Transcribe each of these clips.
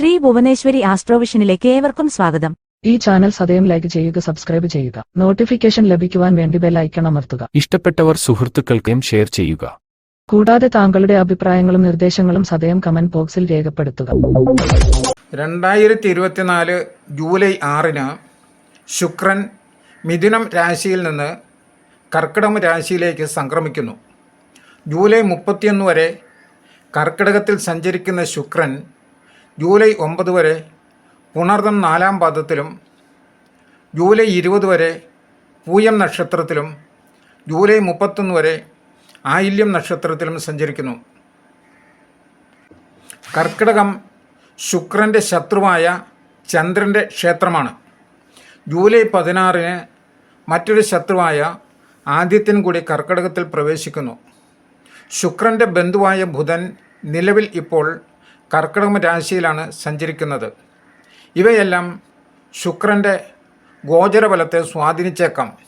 ശ്രീ ഭുവനേശ്വരി ആസ്ട്രോവിഷനിലേക്ക് ഏവർക്കും സ്വാഗതം. ഈ ചാനൽ സദയം ലൈക്ക് ചെയ്യുക സബ്സ്ക്രൈബ് ചെയ്യുക. നോട്ടിഫിക്കേഷൻ ലഭിക്കുവാൻ വേണ്ടി ബെൽ ഐക്കൺ അമർത്തുക. ഇഷ്ടപ്പെട്ടവർ സുഹൃത്തുക്കൾക്കും ഷെയർ ചെയ്യുക. കൂടാതെ താങ്കളുടെ അഭിപ്രായങ്ങളും നിർദ്ദേശങ്ങളും സദയം കമന്റ് ബോക്സിൽ രേഖപ്പെടുത്തുക. രണ്ടായിരത്തി ഇരുപത്തിനാല് ജൂലൈ ആറിന് ശുക്രൻ മിഥുനം രാശിയിൽ നിന്ന് കർക്കിടകം രാശിയിലേക്ക് സംക്രമിക്കുന്നു. ജൂലൈ മുപ്പത്തിയൊന്ന് വരെ കർക്കിടകത്തിൽ സഞ്ചരിക്കുന്ന ശുക്രൻ ജൂലൈ ഒമ്പത് വരെ പുണർദം നാലാം പാദത്തിലും ജൂലൈ ഇരുപത് വരെ പൂയം നക്ഷത്രത്തിലും ജൂലൈ മുപ്പത്തൊന്ന് വരെ ആയില്യം നക്ഷത്രത്തിലും സഞ്ചരിക്കുന്നു. കർക്കിടകം ശുക്രന്റെ ശത്രുവായ ചന്ദ്രന്റെ ക്ഷേത്രമാണ്. ജൂലൈ പതിനാറിന് മറ്റൊരു ശത്രുവായ ആദിത്യൻ കൂടി കർക്കിടകത്തിൽ പ്രവേശിക്കുന്നു. ശുക്രന്റെ ബന്ധുവായ ബുധൻ നിലവിൽ ഇപ്പോൾ കർക്കിടകം രാശിയിലാണ് സഞ്ചരിക്കുന്നത്. ഇവയെല്ലാം ശുക്രന്റെ ഗോചരബലത്തെ സ്വാധീനിച്ചേക്കാം.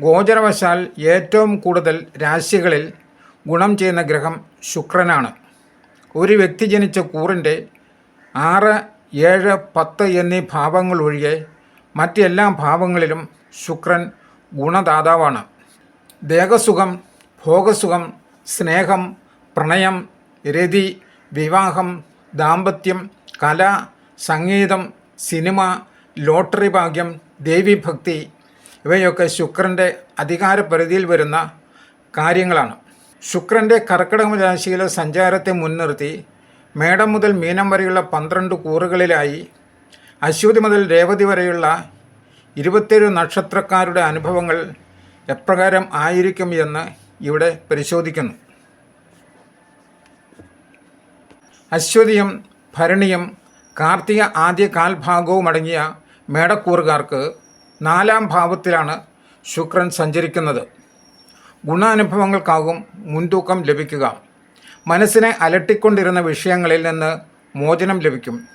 ഗോചരവശാൽ ഏറ്റവും കൂടുതൽ രാശികളിൽ ഗുണം ചെയ്യുന്ന ഗ്രഹം ശുക്രനാണ്. ഒരു വ്യക്തി ജനിച്ച കൂറിന്റെ ആറ് ഏഴ് പത്ത് എന്നീ ഭാവങ്ങൾ ഒഴികെ മറ്റെല്ലാ ഭാവങ്ങളിലും ശുക്രൻ ഗുണദാതാവാണ്. ദേഹസുഖം ഭോഗസുഖം സ്നേഹം പ്രണയം രതി വിവാഹം ദാമ്പത്യം കല സംഗീതം സിനിമ ലോട്ടറി ഭാഗ്യം ദേവീഭക്തി ഇവയൊക്കെ ശുക്രന്റെ അധികാരപരിധിയിൽ വരുന്ന കാര്യങ്ങളാണ്. ശുക്രന്റെ കർക്കിടക രാശിയിലെ സഞ്ചാരത്തെ മുൻനിർത്തി മേടം മുതൽ മീനം വരെയുള്ള പന്ത്രണ്ട് കൂറുകളിലായി അശ്വതി മുതൽ രേവതി വരെയുള്ള ഇരുപത്തേഴ് നക്ഷത്രക്കാരുടെ അനുഭവങ്ങൾ എപ്രകാരം ആയിരിക്കും എന്ന് ഇവിടെ പരിശോധിക്കുന്നു. അശ്വതിയും ഭരണിയും കാർത്തിക ആദ്യ കാൽഭാഗവും അടങ്ങിയ മേടക്കൂറുകാർക്ക് നാലാം ഭാവത്തിലാണ് ശുക്രൻ സഞ്ചരിക്കുന്നത്. ഗുണാനുഭവങ്ങൾക്കാകും മുൻതൂക്കം ലഭിക്കുക. മനസ്സിനെ അലട്ടിക്കൊണ്ടിരുന്ന വിഷയങ്ങളിൽ നിന്ന് മോചനം ലഭിക്കും.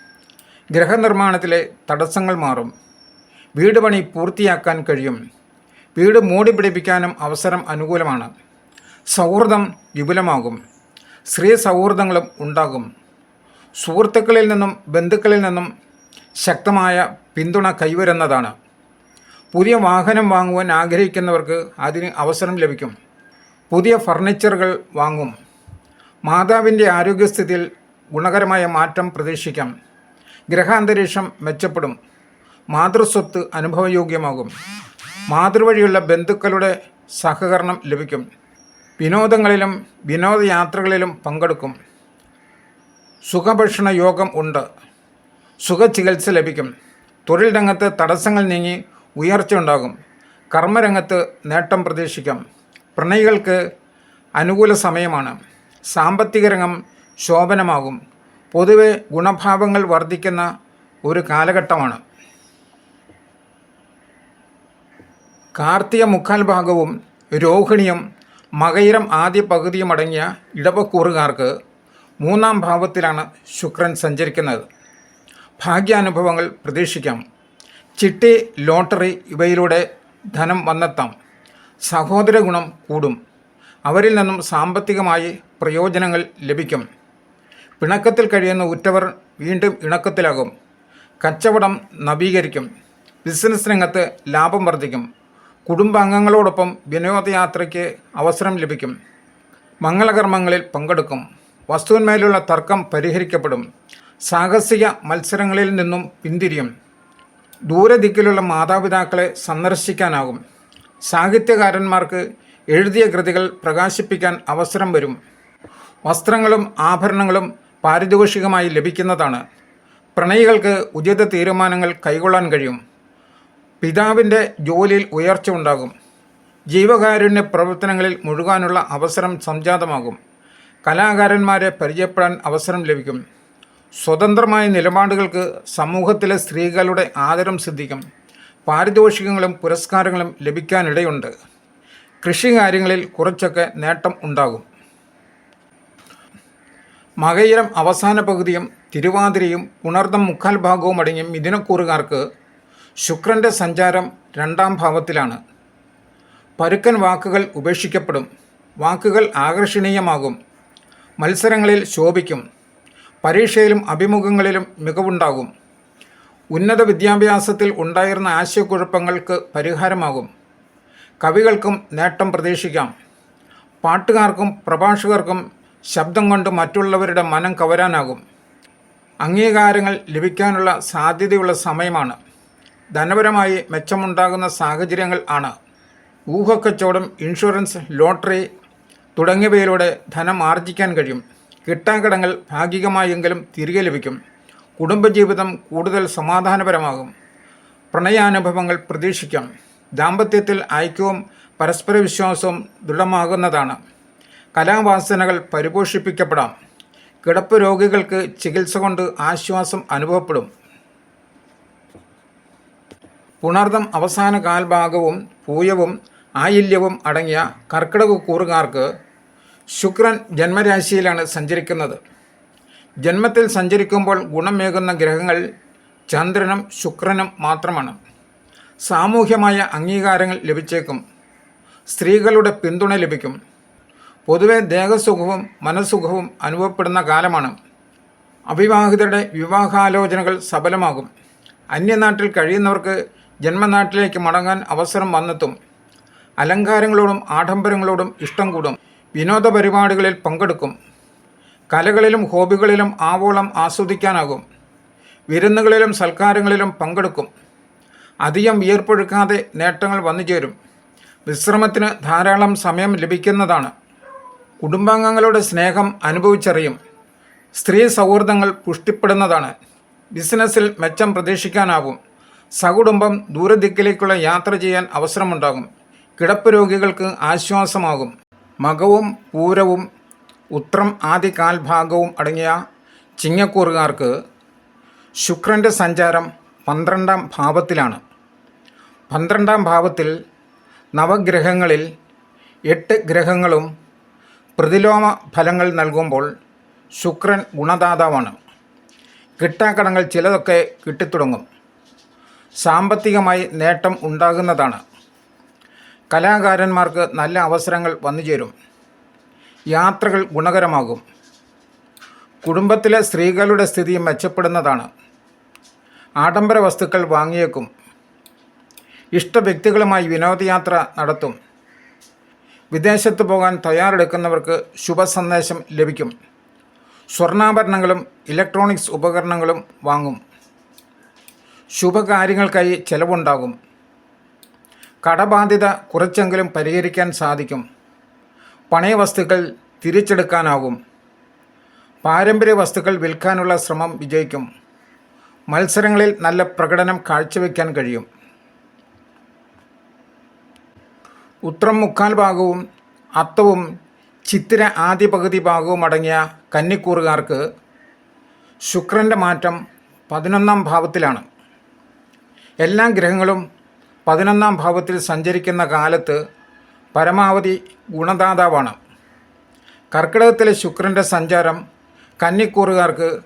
ഗ്രഹനിർമ്മാണത്തിലെ തടസ്സങ്ങൾ മാറും. വീട് പണി പൂർത്തിയാക്കാൻ കഴിയും. വീട് മൂടി പിടിപ്പിക്കാനും അവസരം അനുകൂലമാണ്. സൗഹൃദം വിപുലമാകും. സ്ത്രീ സൗഹൃദങ്ങളും ഉണ്ടാകും. സുഹൃത്തുക്കളിൽ നിന്നും ബന്ധുക്കളിൽ നിന്നും ശക്തമായ പിന്തുണ കൈവരുന്നതാണ്. പുതിയ വാഹനം വാങ്ങുവാൻ ആഗ്രഹിക്കുന്നവർക്ക് അതിന് അവസരം ലഭിക്കും. പുതിയ ഫർണിച്ചറുകൾ വാങ്ങും. മാതാവിന്റെ ആരോഗ്യസ്ഥിതിയിൽ ഗുണകരമായ മാറ്റം പ്രതീക്ഷിക്കാം. ഗ്രഹാന്തരീക്ഷം മെച്ചപ്പെടും. മാതൃസ്വത്ത് അനുഭവയോഗ്യമാകും. മാതൃവഴിയുള്ള ബന്ധുക്കളുടെ സഹകരണം ലഭിക്കും. വിനോദങ്ങളിലും വിനോദയാത്രകളിലും പങ്കെടുക്കും. സുഖഭക്ഷണ യോഗം ഉണ്ട്. സുഖചികിത്സ ലഭിക്കും. തൊഴിൽ രംഗത്ത് തടസ്സങ്ങൾ നീങ്ങി ഉയർച്ച ഉണ്ടാകും. കർമ്മരംഗത്ത് നേട്ടം പ്രതീക്ഷിക്കാം. പ്രണയികൾക്ക് അനുകൂല സമയമാണ്. സാമ്പത്തിക രംഗം ശോഭനമാകും. പൊതുവെ ഗുണഭാവങ്ങൾ വർദ്ധിക്കുന്ന ഒരു കാലഘട്ടമാണ്. കാർത്തിക മുക്കാൽ ഭാഗവും രോഹിണിയും മകയിരം ആദ്യ പകുതിയും അടങ്ങിയ ഇടവക്കൂറുകാർക്ക് മൂന്നാം ഭാവത്തിലാണ് ശുക്രൻ സഞ്ചരിക്കുന്നത്. ഭാഗ്യാനുഭവങ്ങൾ പ്രതീക്ഷിക്കാം. ചിട്ടി ലോട്ടറി ഇവയിലൂടെ ധനം വന്നെത്താം. സഹോദര ഗുണം കൂടും. അവരിൽ നിന്നും സാമ്പത്തികമായി പ്രയോജനങ്ങൾ ലഭിക്കും. പിണക്കത്തിൽ കഴിയുന്ന ഉറ്റവർ വീണ്ടും ഇണക്കത്തിലാകും. കച്ചവടം നവീകരിക്കും. ബിസിനസ് രംഗത്ത് ലാഭം വർദ്ധിക്കും. കുടുംബാംഗങ്ങളോടൊപ്പം വിനോദയാത്രയ്ക്ക് അവസരം ലഭിക്കും. മംഗളകർമ്മങ്ങളിൽ പങ്കെടുക്കും. വസ്തുവിന്മേലുള്ള തർക്കം പരിഹരിക്കപ്പെടും. സാഹസിക മത്സരങ്ങളിൽ നിന്നും പിന്തിരിയും. ദൂരദിക്കിലുള്ള മാതാപിതാക്കളെ സന്ദർശിക്കാനാകും. സാഹിത്യകാരന്മാർക്ക് എഴുതിയ കൃതികൾ പ്രകാശിപ്പിക്കാൻ അവസരം വരും. വസ്ത്രങ്ങളും ആഭരണങ്ങളും പാരിതോഷികമായി ലഭിക്കുന്നതാണ്. പ്രണയികൾക്ക് ഉചിത തീരുമാനങ്ങൾ കൈകൊള്ളാൻ കഴിയും. പിതാവിന്റെ ജോലിയിൽ ഉയർച്ച ഉണ്ടാകും. ജീവകാരുണ്യ പ്രവർത്തനങ്ങളിൽ മുഴുകാനുള്ള അവസരം സംജാതമാകും. കലാകാരന്മാരെ പരിചയപ്പെടാൻ അവസരം ലഭിക്കും. സ്വതന്ത്രമായ നിലപാടുകൾക്ക് സമൂഹത്തിലെ സ്ത്രീകളുടെ ആദരം സിദ്ധിക്കും. പാരിതോഷികങ്ങളും പുരസ്കാരങ്ങളും ലഭിക്കാനിടയുണ്ട്. കൃഷി കാര്യങ്ങളിൽ കുറച്ചൊക്കെ നേട്ടം ഉണ്ടാകും. മകയിരം അവസാന പകുതിയും തിരുവാതിരയും പുണർദം മുക്കാൽ ഭാഗവും അടങ്ങിയ മിഥുനക്കൂറുകാർക്ക് ശുക്രന്റെ സഞ്ചാരം രണ്ടാം ഭാവത്തിലാണ്. പരുക്കൻ വാക്കുകൾ ഉപേക്ഷിക്കപ്പെടും. വാക്കുകൾ ആകർഷണീയമാകും. മത്സരങ്ങളിൽ ശോഭിക്കും. പരീക്ഷയിലും അഭിമുഖങ്ങളിലും മികവുണ്ടാകും. ഉന്നത വിദ്യാഭ്യാസത്തിൽ ഉണ്ടായിരുന്ന ആശയക്കുഴപ്പങ്ങൾക്ക് പരിഹാരമാകും. കവികൾക്കും നേട്ടം പ്രതീക്ഷിക്കാം. പാട്ടുകാർക്കും പ്രഭാഷകർക്കും ശബ്ദം കൊണ്ട് മറ്റുള്ളവരുടെ മനം കവരാനാകും. അംഗീകാരങ്ങൾ ലഭിക്കാനുള്ള സാധ്യതയുള്ള സമയമാണ്. ധനപരമായി മെച്ചമുണ്ടാകുന്ന സാഹചര്യങ്ങൾ ആണ്. ഊഹക്കച്ചവടം ഇൻഷുറൻസ് ലോട്ടറി തുടങ്ങിയവയിലൂടെ ധനം ആർജിക്കാൻ കഴിയും. കിട്ടാക്കടങ്ങൾ ഭാഗികമായെങ്കിലും തിരികെ ലഭിക്കും. കുടുംബജീവിതം കൂടുതൽ സമാധാനപരമാകും. പ്രണയാനുഭവങ്ങൾ പ്രതീക്ഷിക്കാം. ദാമ്പത്യത്തിൽ ഐക്യവും പരസ്പര വിശ്വാസവും ദൃഢമാകുന്നതാണ്. കലാവാസനകൾ പരിപോഷിപ്പിക്കപ്പെടാം. കിടപ്പ് രോഗികൾക്ക് ചികിത്സ കൊണ്ട് ആശ്വാസം അനുഭവപ്പെടും. പുണർദം അവസാന കാൽഭാഗവും പൂയവും ആയില്യവും അടങ്ങിയ കർക്കിടക കൂറുകാർക്ക് ശുക്രൻ ജന്മരാശിയിലാണ് സഞ്ചരിക്കുന്നത്. ജന്മത്തിൽ സഞ്ചരിക്കുമ്പോൾ ഗുണമേകുന്ന ഗ്രഹങ്ങൾ ചന്ദ്രനും ശുക്രനും മാത്രമാണ്. സാമൂഹ്യമായ അംഗീകാരങ്ങൾ ലഭിച്ചേക്കും. സ്ത്രീകളുടെ പിന്തുണ ലഭിക്കും. പൊതുവെ ദേഹസുഖവും മനസ്സുഖവും അനുഭവപ്പെടുന്ന കാലമാണ്. അവിവാഹിതരുടെ വിവാഹാലോചനകൾ സഫലമാകും അന്യനാട്ടിൽ കഴിയുന്നവർക്ക് ജന്മനാട്ടിലേക്ക് മടങ്ങാൻ അവസരം വന്നെത്തും. അലങ്കാരങ്ങളോടും ആഡംബരങ്ങളോടും ഇഷ്ടം കൂടും. വിനോദ പരിപാടികളിൽ പങ്കെടുക്കും. കലകളിലും ഹോബികളിലും ആവോളം ആസ്വദിക്കാനാകും. വിരുന്നുകളിലും സൽക്കാരങ്ങളിലും പങ്കെടുക്കും. അധികം വിയർപ്പൊഴുക്കാതെ നേട്ടങ്ങൾ വന്നു ചേരും. വിശ്രമത്തിന് ധാരാളം സമയം ലഭിക്കുന്നതാണ്. കുടുംബാംഗങ്ങളുടെ സ്നേഹം അനുഭവിച്ചറിയും. സ്ത്രീ സൗഹൃദങ്ങൾ പുഷ്ടിപ്പെടുന്നതാണ്. ബിസിനസ്സിൽ മെച്ചം പ്രതീക്ഷിക്കാനാവും. സകുടുംബം ദൂരദിക്കിലേക്കുള്ള യാത്ര ചെയ്യാൻ അവസരമുണ്ടാകും. കിടപ്പ് രോഗികൾക്ക് ആശ്വാസമാകും. മകവും പൂരവും ഉത്രം ആദ്യ കാൽഭാഗവും അടങ്ങിയ ചിങ്ങക്കൂറുകാർക്ക് ശുക്രന്റെ സഞ്ചാരം പന്ത്രണ്ടാം ഭാവത്തിലാണ്. പന്ത്രണ്ടാം ഭാവത്തിൽ നവഗ്രഹങ്ങളിൽ എട്ട് ഗ്രഹങ്ങളും പ്രതിലോമ ഫലങ്ങൾ നൽകുമ്പോൾ ശുക്രൻ ഗുണദാതാവാണ്. കിട്ടാക്കടങ്ങൾ ചിലതൊക്കെ കിട്ടിത്തുടങ്ങും. സാമ്പത്തികമായി നേട്ടം ഉണ്ടാകുന്നതാണ്. കലാകാരന്മാർക്ക് നല്ല അവസരങ്ങൾ വന്നുചേരും യാത്രകൾ ഗുണകരമാകും. കുടുംബത്തിലെ സ്ത്രീകളുടെ സ്ഥിതി മെച്ചപ്പെടുന്നതാണ്. ആഡംബര വസ്തുക്കൾ വാങ്ങിയേക്കും. ഇഷ്ട വ്യക്തികളുമായി വിനോദയാത്ര നടത്തും. വിദേശത്ത് പോകാൻ തയ്യാറെടുക്കുന്നവർക്ക് ശുഭസന്ദേശം ലഭിക്കും. സ്വർണാഭരണങ്ങളും ഇലക്ട്രോണിക്സ് ഉപകരണങ്ങളും വാങ്ങും. ശുഭകാര്യങ്ങൾക്കായി ചെലവുണ്ടാകും. കടബാധ്യത കുറച്ചെങ്കിലും പരിഹരിക്കാൻ സാധിക്കും. പണയ വസ്തുക്കൾ തിരിച്ചെടുക്കാനാകും. പാരമ്പര്യ വസ്തുക്കൾ വിൽക്കാനുള്ള ശ്രമം വിജയിക്കും. മത്സരങ്ങളിൽ നല്ല പ്രകടനം കാഴ്ചവെക്കാൻ കഴിയും. ഉത്രം മുക്കാൽ ഭാഗവും അത്തവും ചിത്തിര ആദ്യ പകുതി ഭാഗവും അടങ്ങിയ കന്നിക്കൂറുകാർക്ക് ശുക്രന്റെ മാറ്റം പതിനൊന്നാം ഭാവത്തിലാണ്. എല്ലാ ഗ്രഹങ്ങളും പതിനൊന്നാം ഭാവത്തിൽ സഞ്ചരിക്കുന്ന കാലത്ത് പരമാവധി ഗുണദാതാവാണ്. കർക്കിടകത്തിലെ ശുക്രന്റെ സഞ്ചാരം കന്നിക്കൂറുകാർക്ക്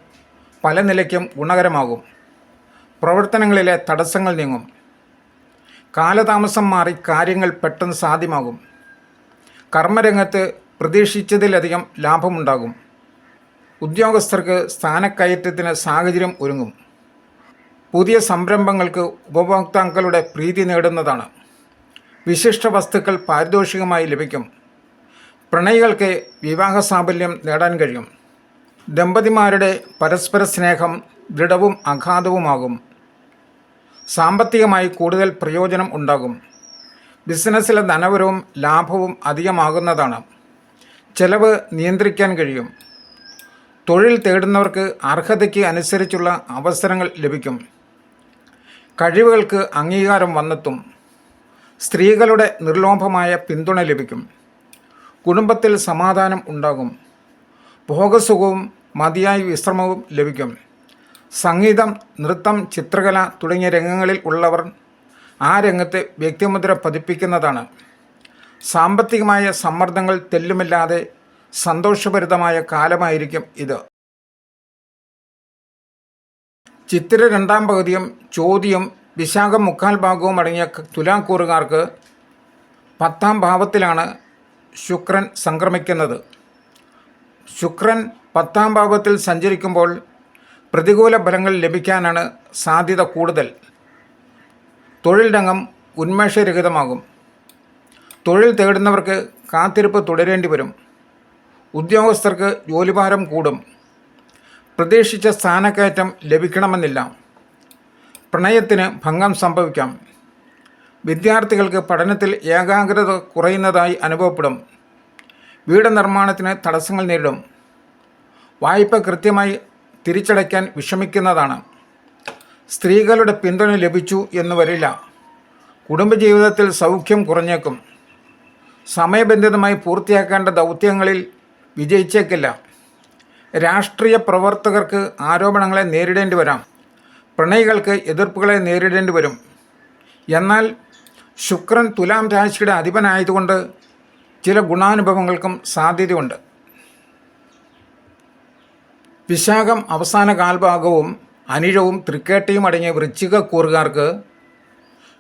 പല നിലയ്ക്കും ഗുണകരമാകും. പ്രവർത്തനങ്ങളിലെ തടസ്സങ്ങൾ നീങ്ങും. കാലതാമസം മാറി കാര്യങ്ങൾ പെട്ടെന്ന് സാധ്യമാകും. കർമ്മരംഗത്ത് പ്രതീക്ഷിച്ചതിലധികം ലാഭമുണ്ടാകും. ഉദ്യോഗസ്ഥർക്ക് സ്ഥാനക്കയറ്റത്തിന് സാഹചര്യം ഒരുങ്ങും. പുതിയ സംരംഭങ്ങൾക്ക് ഉപഭോക്താക്കളുടെ പ്രീതി നേടുന്നതാണ്. വിശിഷ്ട വസ്തുക്കൾ പാരിതോഷികമായി ലഭിക്കും. പ്രണയികൾക്ക് വിവാഹ സാഫല്യം നേടാൻ കഴിയും. ദമ്പതിമാരുടെ പരസ്പര സ്നേഹം ദൃഢവും അഗാധവുമാകും സാമ്പത്തികമായി കൂടുതൽ പ്രയോജനം ഉണ്ടാകും. ബിസിനസ്സിലെ ധനവരവും ലാഭവും അധികമാകുന്നതാണ്. ചെലവ് നിയന്ത്രിക്കാൻ കഴിയും. തൊഴിൽ തേടുന്നവർക്ക് അർഹതയ്ക്ക് അനുസരിച്ചുള്ള അവസരങ്ങൾ ലഭിക്കും. കഴിവുകൾക്ക് അംഗീകാരം വന്നെത്തും. സ്ത്രീകളുടെ നിർലോഭമായ പിന്തുണ ലഭിക്കും. കുടുംബത്തിൽ സമാധാനം ഉണ്ടാകും. ഭോഗസുഖവും മതിയായ വിശ്രമവും ലഭിക്കും. സംഗീതം നൃത്തം ചിത്രകല തുടങ്ങിയ രംഗങ്ങളിൽ ഉള്ളവർ ആ രംഗത്തെ വ്യക്തിമുദ്ര പതിപ്പിക്കുന്നതാണ്. സാമ്പത്തികമായ സമ്മർദ്ദങ്ങൾ തെല്ലുമില്ലാതെ സന്തോഷഭരിതമായ കാലമായിരിക്കും ഇത്. ചിത്തിര രണ്ടാം പകുതിയും ചോദ്യം വിശാഖം മുക്കാൽ ഭാഗവും അടങ്ങിയ തുലാക്കൂറുകാർക്ക് പത്താം ഭാവത്തിലാണ് ശുക്രൻ സംക്രമിക്കുന്നത്. ശുക്രൻ പത്താം ഭാവത്തിൽ സഞ്ചരിക്കുമ്പോൾ പ്രതികൂല ഫലങ്ങൾ ലഭിക്കാനാണ് സാധ്യത കൂടുതൽ. തൊഴിൽ രംഗം ഉന്മേഷരഹിതമാകും. തൊഴിൽ തേടുന്നവർക്ക് കാത്തിരിപ്പ് തുടരേണ്ടി വരും. ഉദ്യോഗസ്ഥർക്ക് ജോലിഭാരം കൂടും. പ്രതീക്ഷിച്ച സ്ഥാനക്കയറ്റം ലഭിക്കണമെന്നില്ല. പ്രണയത്തിന് ഭംഗം സംഭവിക്കാം. വിദ്യാർത്ഥികൾക്ക് പഠനത്തിൽ ഏകാഗ്രത കുറയുന്നതായി അനുഭവപ്പെടും. വീട് നിർമ്മാണത്തിന് തടസ്സങ്ങൾ നേരിടും. വായ്പ കൃത്യമായി തിരിച്ചടയ്ക്കാൻ വിഷമിക്കുന്നതാണ്. സ്ത്രീകളുടെ പിന്തുണ ലഭിച്ചു എന്ന് വരില്ല. കുടുംബജീവിതത്തിൽ സൗഖ്യം കുറഞ്ഞേക്കും. സമയബന്ധിതമായി പൂർത്തിയാക്കേണ്ട ദൗത്യങ്ങളിൽ വിജയിച്ചേക്കില്ല. രാഷ്ട്രീയ പ്രവർത്തകർക്ക് ആരോപണങ്ങളെ നേരിടേണ്ടി വരാം. പ്രണയികൾക്ക് എതിർപ്പുകളെ നേരിടേണ്ടി വരും. എന്നാൽ ശുക്രൻ തുലാം രാശിയുടെ അധിപനായതുകൊണ്ട് ചില ഗുണാനുഭവങ്ങൾക്കും സാധ്യതയുണ്ട്. വിശാഖം അവസാന കാൽഭാഗവും അനിഴവും തൃക്കേട്ടയും അടങ്ങിയ വൃശ്ചിക കൂറുകാർക്ക്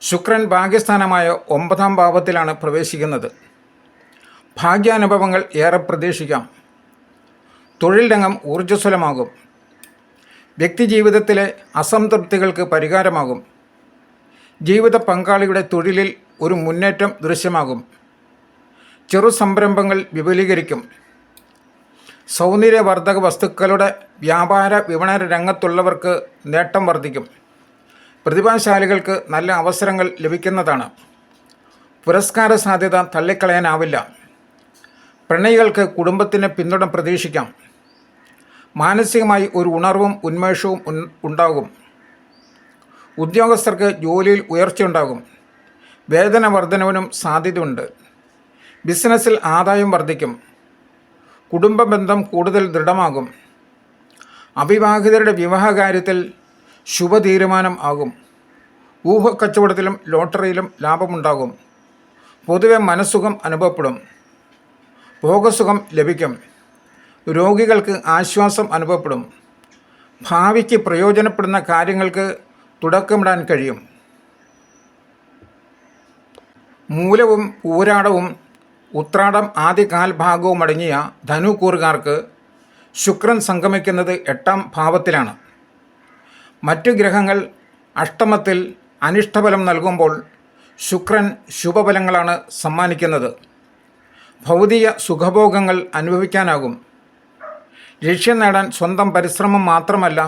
ശുക്രൻ ഭാഗ്യസ്ഥാനമായ ഒമ്പതാം ഭാവത്തിലാണ് പ്രവേശിക്കുന്നത്. ഭാഗ്യാനുഭവങ്ങൾ ഏറെ പ്രതീക്ഷിക്കാം. തൊഴിൽ രംഗം ഊർജസ്വലമാകും. വ്യക്തി ജീവിതത്തിലെ അസംതൃപ്തികൾക്ക് പരിഹാരമാകും. ജീവിത പങ്കാളിയുടെ തൊഴിലിൽ ഒരു മുന്നേറ്റം ദൃശ്യമാകും. ചെറു സംരംഭങ്ങൾ വിപുലീകരിക്കും. സൗന്ദര്യവർദ്ധക വസ്തുക്കളുടെ വ്യാപാര വിപണന രംഗത്തുള്ളവർക്ക് നേട്ടം വർദ്ധിക്കും. പ്രതിഭാശാലികൾക്ക് നല്ല അവസരങ്ങൾ ലഭിക്കുന്നതാണ്. പുരസ്കാര സാധ്യത തള്ളിക്കളയാനാവില്ല. പ്രണയികൾക്ക് കുടുംബത്തിന് പിന്തുണ പ്രതീക്ഷിക്കാം. മാനസികമായി ഒരു ഉണർവും ഉന്മേഷവും ഉണ്ടാകും. ഉദ്യോഗസ്ഥർക്ക് ജോലിയിൽ ഉയർച്ചയുണ്ടാകും. വേതന വർധനവിനും സാധ്യതയുണ്ട്. ബിസിനസ്സിൽ ആദായം വർദ്ധിക്കും കുടുംബ ബന്ധം കൂടുതൽ ദൃഢമാകും. അവിവാഹിതരുടെ വിവാഹകാര്യത്തിൽ ശുഭതീരുമാനം ആകും. ഊഹക്കച്ചവടത്തിലും ലോട്ടറിയിലും ലാഭമുണ്ടാകും. പൊതുവെ മനസ്സുഖം അനുഭവപ്പെടും. ഭോഗസുഖം ലഭിക്കും. രോഗികൾക്ക് ആശ്വാസം അനുഭവപ്പെടും. ഭാവിക്ക് പ്രയോജനപ്പെടുന്ന കാര്യങ്ങൾക്ക് തുടക്കമിടാൻ കഴിയും. മൂലവും ഊരാടവും ഉത്രാടം ആദ്യ കാൽഭാഗവും അടങ്ങിയ ധനുക്കൂറുകാർക്ക് ശുക്രൻ സംഗമിക്കുന്നത് എട്ടാം ഭാവത്തിലാണ്. മറ്റു ഗ്രഹങ്ങൾ അഷ്ടമത്തിൽ അനിഷ്ടഫലം നൽകുമ്പോൾ ശുക്രൻ ശുഭഫലങ്ങളാണ് സമ്മാനിക്കുന്നത്. ഭൗതിക സുഖഭോഗങ്ങൾ അനുഭവിക്കാനാകും. ലക്ഷ്യം നേടാൻ സ്വന്തം പരിശ്രമം മാത്രമല്ല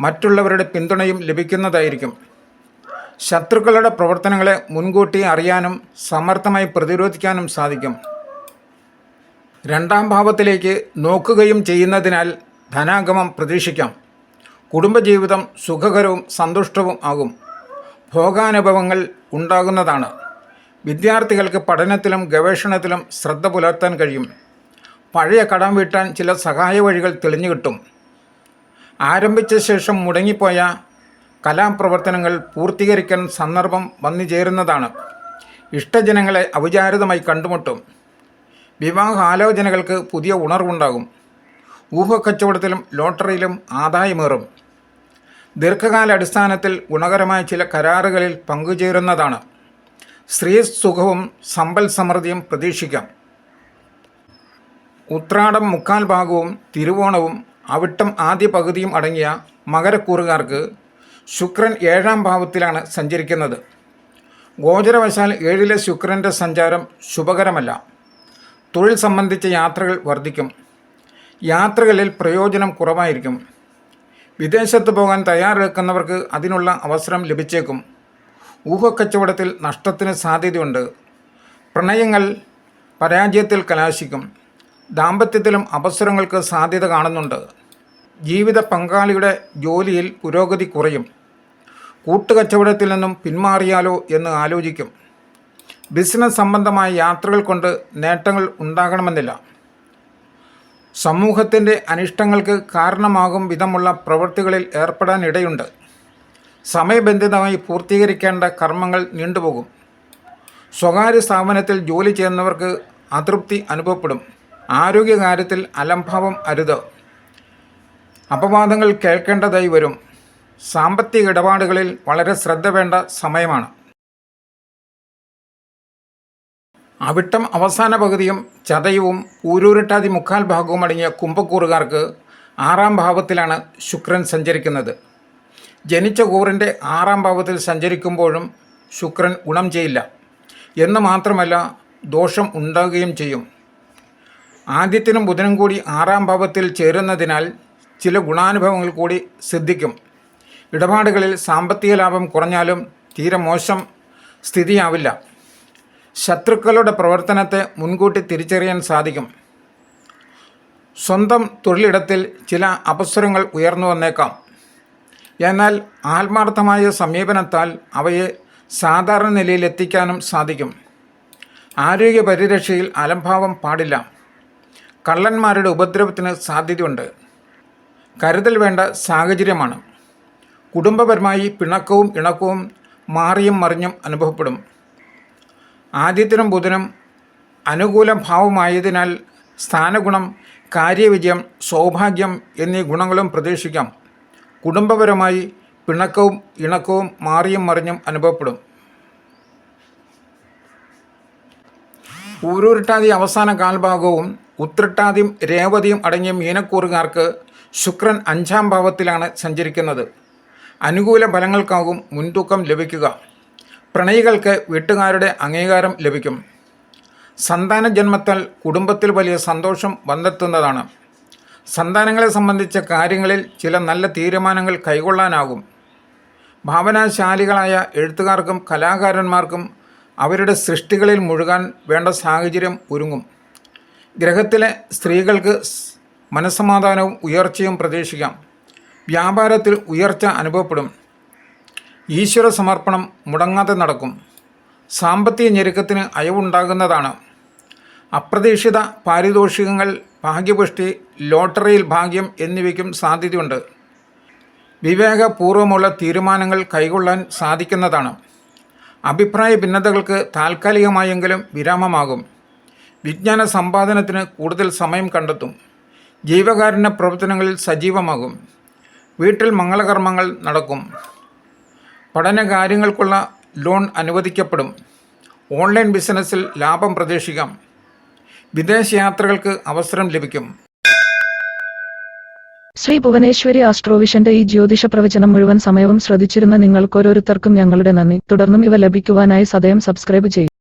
മറ്റുള്ളവരുടെ പിന്തുണയും ലഭിക്കുന്നതായിരിക്കും. ശത്രുക്കളുടെ പ്രവർത്തനങ്ങളെ മുൻകൂട്ടി അറിയാനും സമർത്ഥമായി പ്രതിരോധിക്കാനും സാധിക്കും. രണ്ടാം ഭാവത്തിലേക്ക് നോക്കുകയും ചെയ്യുന്നതിനാൽ ധനാഗമം പ്രതീക്ഷിക്കാം. കുടുംബജീവിതം സുഖകരവും സന്തുഷ്ടവും ആകും. ഭോഗാനുഭവങ്ങൾ ഉണ്ടാകുന്നതാണ്. വിദ്യാർത്ഥികൾക്ക് പഠനത്തിലും ഗവേഷണത്തിലും ശ്രദ്ധ പുലർത്താൻ കഴിയും. പഴയ കടം വീട്ടാൻ ചില സഹായ വഴികൾ തെളിഞ്ഞു കിട്ടും. ആരംഭിച്ച ശേഷം മുടങ്ങിപ്പോയ കലാപ്രവർത്തനങ്ങൾ പൂർത്തീകരിക്കാൻ സന്ദർഭം വന്നു ചേരുന്നതാണ്. ഇഷ്ടജനങ്ങളെ അവിചാരിതമായി കണ്ടുമുട്ടും. വിവാഹ ആലോചനകൾക്ക് പുതിയ ഉണർവുണ്ടാകും. ഊഹക്കച്ചവടത്തിലും ലോട്ടറിയിലും ആദായമേറും. ദീർഘകാല അടിസ്ഥാനത്തിൽ ഗുണകരമായ ചില കരാറുകളിൽ പങ്കുചേരുന്നതാണ്. സ്ത്രീ സുഖവും സമ്പൽ സമൃദ്ധിയും പ്രതീക്ഷിക്കാം. ഉത്രാടം മുക്കാൽ ഭാഗവും തിരുവോണവും അവിട്ടം ആദ്യ പകുതിയും അടങ്ങിയ മകരക്കൂറുകാർക്ക് ശുക്രൻ ഏഴാം ഭാവത്തിലാണ് സഞ്ചരിക്കുന്നത്. ഗോചരവശാൽ ഏഴിലെ ശുക്രന്റെ സഞ്ചാരം ശുഭകരമല്ല. തൊഴിൽ സംബന്ധിച്ച യാത്രകൾ വർദ്ധിക്കും. യാത്രകളിൽ പ്രയോജനം കുറവായിരിക്കും. വിദേശത്ത് പോകാൻ തയ്യാറെടുക്കുന്നവർക്ക് അതിനുള്ള അവസരം ലഭിച്ചേക്കും. ഊഹക്കച്ചവടത്തിൽ നഷ്ടത്തിന് സാധ്യതയുണ്ട്. പ്രണയങ്ങൾ പരാജയത്തിൽ കലാശിക്കും. ദാമ്പത്യത്തിലും അവസരങ്ങൾക്ക് സാധ്യത കാണുന്നുണ്ട്. ജീവിത പങ്കാളിയുടെ ജോലിയിൽ പുരോഗതി കുറയും. കൂട്ടുകച്ചവടത്തിൽ നിന്നും പിന്മാറിയാലോ എന്ന് ആലോചിക്കും. ബിസിനസ് സംബന്ധമായ യാത്രകൾ കൊണ്ട് നേട്ടങ്ങൾ ഉണ്ടാകണമെന്നില്ല. സമൂഹത്തിന്റെ അനിഷ്ടങ്ങൾക്ക് കാരണമാകും വിധമുള്ള പ്രവൃത്തികളിൽ ഏർപ്പെടാനിടയുണ്ട്. സമയബന്ധിതമായി പൂർത്തീകരിക്കേണ്ട കർമ്മങ്ങൾ നീണ്ടുപോകും. സ്വകാര്യ സ്ഥാപനത്തിൽ ജോലി ചെയ്യുന്നവർക്ക് അതൃപ്തി അനുഭവപ്പെടും. ആരോഗ്യകാര്യത്തിൽ അലംഭാവം അരുത്. അപവാദങ്ങൾ കേൾക്കേണ്ടതായി വരും. സാമ്പത്തിക ഇടപാടുകളിൽ വളരെ ശ്രദ്ധ വേണ്ട സമയമാണ്. അവിട്ടം അവസാന പകുതിയും ചതയവും ഊരൂരിട്ടാതി മുക്കാൽ ഭാഗവും അടങ്ങിയ കുംഭക്കൂറുകാർക്ക് ആറാം ഭാവത്തിലാണ് ശുക്രൻ സഞ്ചരിക്കുന്നത്. ജനിച്ച കൂറിന്റെ ആറാം ഭാവത്തിൽ സഞ്ചരിക്കുമ്പോഴും ശുക്രൻ ഗുണം ചെയ്യില്ല. എന്ന് മാത്രമല്ല ദോഷം ഉണ്ടാകുകയും ചെയ്യും. ആദ്യത്തിനും ബുധനും കൂടി ആറാം ഭാവത്തിൽ ചേരുന്നതിനാൽ ചില ഗുണാനുഭവങ്ങൾ കൂടി സിദ്ധിക്കും. ഇടപാടുകളിൽ സാമ്പത്തിക ലാഭം കുറഞ്ഞാലും തീരെ മോശം സ്ഥിതിയാവില്ല. ശത്രുക്കളുടെ പ്രവർത്തനത്തെ മുൻകൂട്ടി തിരിച്ചറിയാൻ സാധിക്കും. സ്വന്തം തൊഴിലിടത്തിൽ ചില അപസ്വരങ്ങൾ ഉയർന്നു വന്നേക്കാം. എന്നാൽ ആത്മാർത്ഥമായ സമീപനത്താൽ അവയെ സാധാരണ നിലയിലെത്തിക്കാനും സാധിക്കും. ആരോഗ്യ പരിരക്ഷയിൽ അലംഭാവം പാടില്ല. കള്ളന്മാരുടെ ഉപദ്രവത്തിന് സാധ്യതയുണ്ട്. കരുതൽ വേണ്ട സാഹചര്യമാണ്. കുടുംബപരമായി പിണക്കവും ഇണക്കവും മാറിയും മറിഞ്ഞും അനുഭവപ്പെടും. ആദ്യത്തിനും ബുധനും അനുകൂല ഭാവമായതിനാൽ സ്ഥാനഗുണം കാര്യവിജയം സൗഭാഗ്യം എന്നീ ഗുണങ്ങളും പ്രതീക്ഷിക്കാം. കുടുംബപരമായി പിണക്കവും ഇണക്കവും മാറിയും മറിഞ്ഞും അനുഭവപ്പെടും. ഊരൂരിട്ടാതി അവസാന കാൽഭാഗവും ഉത്രട്ടാതിയും രേവതിയും അടങ്ങിയ മീനക്കൂറുകാർക്ക് ശുക്രൻ അഞ്ചാം ഭാവത്തിലാണ് സഞ്ചരിക്കുന്നത്. അനുകൂല ഫലങ്ങൾക്കാകും മുൻതൂക്കം ലഭിക്കുക. പ്രണയികൾക്ക് വീട്ടുകാരുടെ അംഗീകാരം ലഭിക്കും. സന്താന ജന്മത്താൽ കുടുംബത്തിൽ വലിയ സന്തോഷം വന്നെത്തുന്നതാണ്. സന്താനങ്ങളെ സംബന്ധിച്ച കാര്യങ്ങളിൽ ചില നല്ല തീരുമാനങ്ങൾ കൈകൊള്ളാനാകും. ഭാവനാശാലികളായ എഴുത്തുകാർക്കും കലാകാരന്മാർക്കും അവരുടെ സൃഷ്ടികളിൽ മുഴുകാൻ വേണ്ട സാഹചര്യം ഒരുങ്ങും. ഗ്രഹത്തിലെ സ്ത്രീകൾക്ക് മനസ്സമാധാനവും ഉയർച്ചയും പ്രതീക്ഷിക്കാം. വ്യാപാരത്തിൽ ഉയർച്ച അനുഭവപ്പെടും. ഈശ്വര സമർപ്പണം മുടങ്ങാതെ നടക്കും. സാമ്പത്തിക ഞെരുക്കത്തിന് അയവുണ്ടാകുന്നതാണ്. അപ്രതീക്ഷിത പാരിതോഷികങ്ങൾ ഭാഗ്യപുഷ്ടി ലോട്ടറിയിൽ ഭാഗ്യം എന്നിവയ്ക്കും സാധ്യതയുണ്ട്. വിവേകപൂർവമുള്ള തീരുമാനങ്ങൾ കൈകൊള്ളാൻ സാധിക്കുന്നതാണ്. അഭിപ്രായ ഭിന്നതകൾക്ക് താൽക്കാലികമായെങ്കിലും വിരാമമാകും. വിജ്ഞാന സമ്പാദനത്തിന് കൂടുതൽ സമയം കണ്ടെത്തും. ജീവകാരുണ്യ പ്രവർത്തനങ്ങളിൽ സജീവമാകും. വീട്ടിൽ മംഗളകർമ്മങ്ങൾ നടക്കും. പഠന കാര്യങ്ങൾക്കുള്ള ലോൺ അനുവദിക്കപ്പെടും. ഓൺലൈൻ ബിസിനസ്സിൽ ലാഭം പ്രതീക്ഷിക്കാം. വിദേശയാത്രകൾക്ക് അവസരം ലഭിക്കും. ശ്രീ ഭുവനേശ്വരി ആസ്ട്രോവിഷന്റെ ഈ ജ്യോതിഷ പ്രവചനം മുഴുവൻ സമയവും ശ്രദ്ധിച്ചിരുന്ന നിങ്ങൾക്കോരോരുത്തർക്കും ഞങ്ങളുടെ നന്ദി. തുടർന്നും ഇവ ലഭിക്കുവാനായി സദയം സബ്സ്ക്രൈബ് ചെയ്യും.